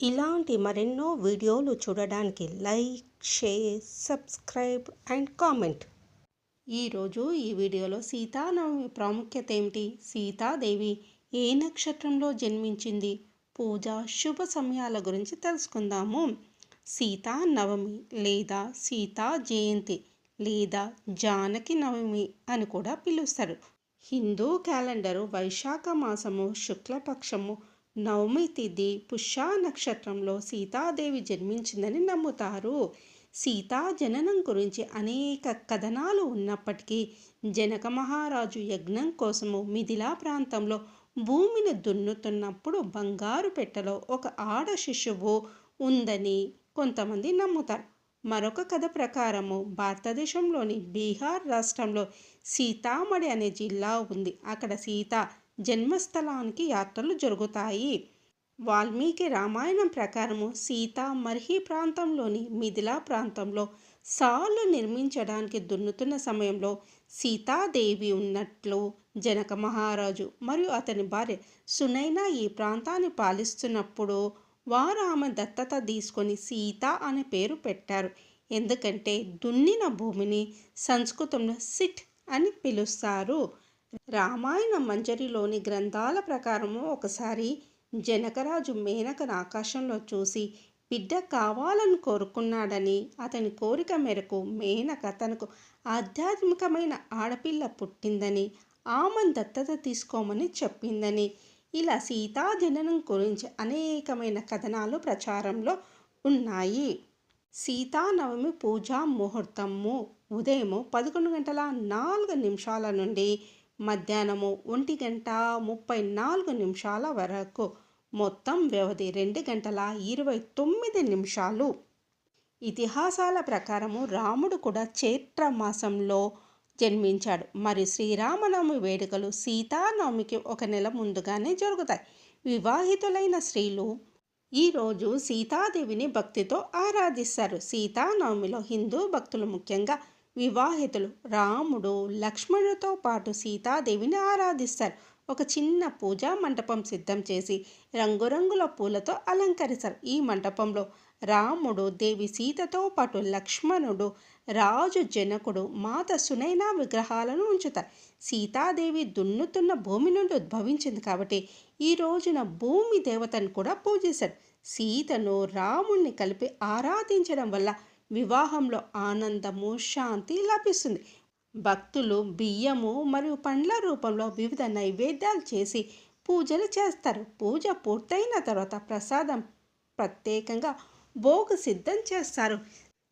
ఇలాంటి మరెన్నో వీడియోలు చూడడానికి like share subscribe and comment. ఈరోజు ఈ వీడియోలో సీతానవమి ప్రాముఖ్యత ఏమిటి? సీతాదేవి ఏ నక్షత్రంలో జన్మించింది? పూజ శుభ సమయాల గురించి తెలుసుకుందాము. సీతా నవమి లేదా సీతా జయంతి లేదా జానకి నవమి అని కూడా పిలుస్తారు. హిందూ క్యాలెండరు వైశాఖ మాసము శుక్లపక్షము నవమి తిథి పుష్యా నక్షత్రంలో సీతాదేవి జన్మించిందని నమ్ముతారు. సీతా జననం గురించి అనేక కథనాలు ఉన్నప్పటికీ జనక మహారాజు యజ్ఞం కోసము మిథిలా ప్రాంతంలో భూమిని దున్నుతున్నప్పుడు బంగారు పెట్టెలో ఒక ఆడ శిశువు ఉందని కొంతమంది నమ్ముతారు. మరొక కథ ప్రకారము భారతదేశంలోని బీహార్ రాష్ట్రంలో సీతామడి అనే జిల్లా ఉంది. అక్కడ సీత జన్మస్థలానికి యాత్రలు జరుగుతాయి. వాల్మీకి రామాయణం ప్రకారము సీత మర్హి ప్రాంతంలోని మిథిలా ప్రాంతంలో సాలు నిర్మించడానికి దున్నుతున్న సమయంలో సీతాదేవి ఉన్నట్లు జనక మహారాజు మరియు అతని భార్య సునైన ఈ ప్రాంతాన్ని పాలిస్తున్నప్పుడు వారు ఆమె దత్తత తీసుకొని సీత అనే పేరు పెట్టారు. ఎందుకంటే దున్నిన భూమిని సంస్కృతంలో సిట్ అని పిలుస్తారు. రామాయణ మంజరిలోని గ్రంథాల ప్రకారము ఒకసారి జనకరాజు మేనకను ఆకాశంలో చూసి బిడ్డ కావాలని కోరుకున్నాడని అతని కోరిక మేరకు మేనక తనకు ఆధ్యాత్మికమైన ఆడపిల్ల పుట్టిందని ఆమెను దత్తత తీసుకోమని చెప్పిందని ఇలా సీతా జననం గురించి అనేకమైన కథనాలు ప్రచారంలో ఉన్నాయి. సీతానవమి పూజా ముహూర్తము ఉదయము పదకొండు గంటల నాలుగు నిమిషాల నుండి మధ్యాహ్నము ఒంటి గంట ముప్పై నాలుగు నిమిషాల వరకు. మొత్తం వ్యవధి రెండు గంటల ఇరవై తొమ్మిది నిమిషాలు. ఇతిహాసాల ప్రకారము రాముడు కూడా చైత్ర మాసంలో జన్మించాడు. మరి శ్రీరామనవమి వేడుకలు సీతానవమికి ఒక నెల ముందుగానే జరుగుతాయి. వివాహితులైన స్త్రీలు ఈరోజు సీతాదేవిని భక్తితో ఆరాధిస్తారు. సీతానవమిలో హిందూ భక్తులు ముఖ్యంగా వివాహితులు రాముడు లక్ష్మణుడితో పాటు సీతాదేవిని ఆరాధిస్తారు. ఒక చిన్న పూజా మంటపం సిద్ధం చేసి రంగురంగుల పూలతో అలంకరిస్తారు. ఈ మంటపంలో రాముడు దేవి సీతతో పాటు లక్ష్మణుడు రాజు జనకుడు మాత సునైన విగ్రహాలను ఉంచుతారు. సీతాదేవి దున్నుతున్న భూమి నుండి ఉద్భవించింది కాబట్టి ఈ రోజున భూమి దేవతను కూడా పూజిస్తారు సీతను రాముణ్ణి కలిపి ఆరాధించడం వల్ల వివాహంలో ఆనందము శాంతి లభిస్తుంది. భక్తులు బియ్యము మరియు పండ్ల రూపంలో వివిధ నైవేద్యాలు చేసి పూజలు చేస్తారు. పూజ పూర్తయిన తర్వాత ప్రసాదం ప్రత్యేకంగా భోగ సిద్ధం చేస్తారు.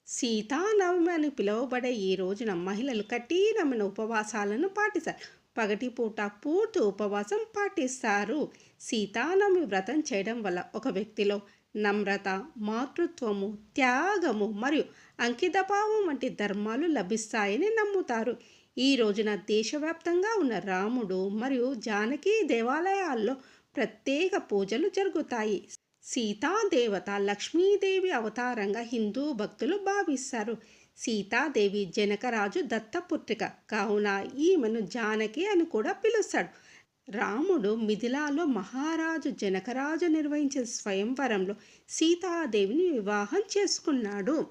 సీతానవమి అని పిలువబడే ఈ రోజున మహిళలు కఠినమైన ఉపవాసాలను పాటిస్తారు. పగటి పూట పూర్తి ఉపవాసం పాటిస్తారు. సీతానవమి వ్రతం చేయడం వల్ల ఒక వ్యక్తిలో నమ్రత మాతృత్వము త్యాగము మరియు అంకితభావం వంటి ధర్మాలు లభిస్తాయని నమ్ముతారు. ఈ రోజున దేశవ్యాప్తంగా ఉన్న రాముడు మరియు జానకి దేవాలయాల్లో ప్రత్యేక పూజలు జరుగుతాయి. సీతాదేవత లక్ష్మీదేవి అవతారంగా హిందూ భక్తులు భావిస్తారు. సీతాదేవి జనకరాజు దత్తపుత్రిక కావున ఈమెను జానకి అని కూడా పిలుస్తాడు రాముడు మిథిలాలో మహారాజు జనకరాజు నిర్వహించిన స్వయంవరంలో సీతాదేవిని వివాహం చేసుకున్నాడు.